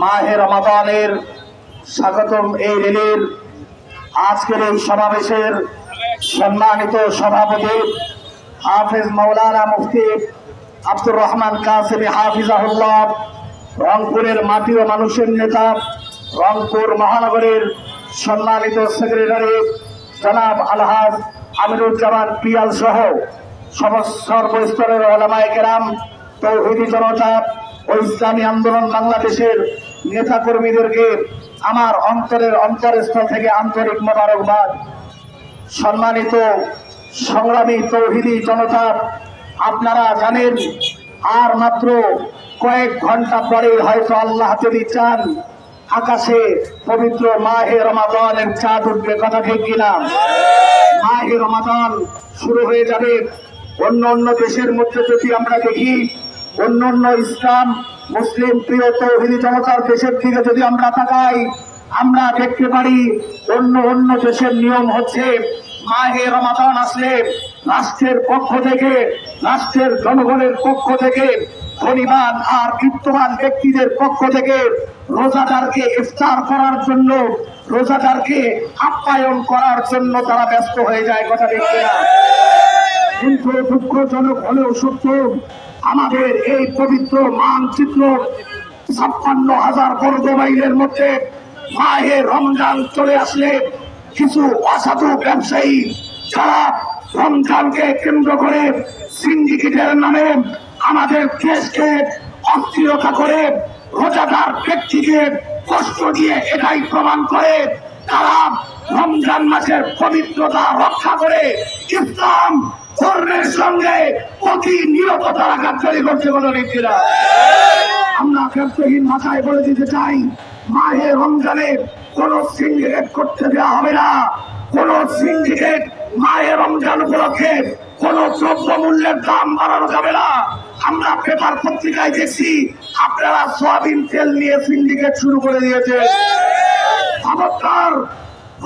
মাহে রমাদানের স্বাগতম এই রেলির আজকের এই সমাবেশের সম্মানিত সভাপতি হাফিজ মৌলানা মুফতি আব্দুর রহমান কাসিমি হাফিজাহুল্লাহ, রংপুরের মাটি ও মানুষের নেতা, রংপুর মহানগরের সম্মানিত সেক্রেটারি জনাব আলহাজ আমিরুজ্জামান পিয়াল সহ সমস্ত সর্বস্তরের ওলামায় কেরাম, তৌহিদি জনতা ও ইসলামী আন্দোলন বাংলাদেশের নেতা কর্মীদেরকে আমার অন্তরের অন্তরস্থল থেকে আন্তরিক মোবারকবাদ। সম্মানিত, সংগ্রামী তৌহিদি জনতা, আপনারা জানেন, আর মাত্র কয়েক ঘণ্টা পরে হয়তো আল্লাহ যদি চান, আকাশে পবিত্র মাহে রমাদানের চাঁদ উঠবে, কথা ঠিক কিনা? মাহে রমাদান শুরু হয়ে যাবে। অন্য অন্য দেশের মধ্যে যদি আমরা দেখি অন্য অন্য ইসলাম, মুসলিম, প্রিয় তৌহিদি জনতার দেশের দিকে যদি আমরা তাকাই, আমরা দেখতে পারি অন্য অন্য দেশের নিয়ম হচ্ছে মাহে রমাদান আসলে রাষ্ট্রের পক্ষ থেকে, রাষ্ট্রের জনগণের পক্ষ থেকে, ধনীবান আর কীর্তমান ব্যক্তিদের পক্ষ থেকে রোজাদারকে ইফতার করার জন্য, রোজাদারকে আপ্যায়ন করার জন্য তারা ব্যস্ত হয়ে যায়, কথা দেখতে কিন্তু দুঃখজনক হলেও সত্য, আমাদের এই পবিত্র মানচিত্র ছাপ্পান্ন হাজার বর্গ মাইলের মধ্যে মাহে রমজান চলে আসলে কিছু অসাধু ব্যবসায়ী যারা রমজানকে কেন্দ্র করে সিন্ডিকেটের নামে আমাদের দেশকে অস্থিরতা করে রোজাদার ব্যক্তিকে কষ্ট দিয়ে এটাই প্রমাণ করে তারা রমজান মাসের পবিত্রতা রক্ষা করে ইসলাম ধর্মের সঙ্গে অতি নিরবতা রাখার তৈরি করছে বলে নীতিরা আমরা ব্যবসায়ীর মাথায় বলে দিতে চাই, মাহে রমজানে কোন সিন্ডিকেট করতে দেওয়া হবে না। কোন সিন্ডিকেট মাহে রমজান উপলক্ষে কোন দ্রব্য মূল্যের দাম বাড়ানো যাবে না। আমরা পেপার পত্রিকায় দেখছি, আপনারা সোয়াবিন তেল নিয়ে সিন্ডিকেট শুরু করে দিয়েছে খবরদার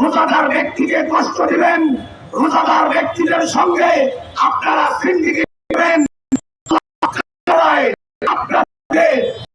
রোজাদার ব্যক্তিকে কষ্ট দিবেন রোজাদার ব্যক্তিদের সঙ্গে আপনারা সিন্ডিকেট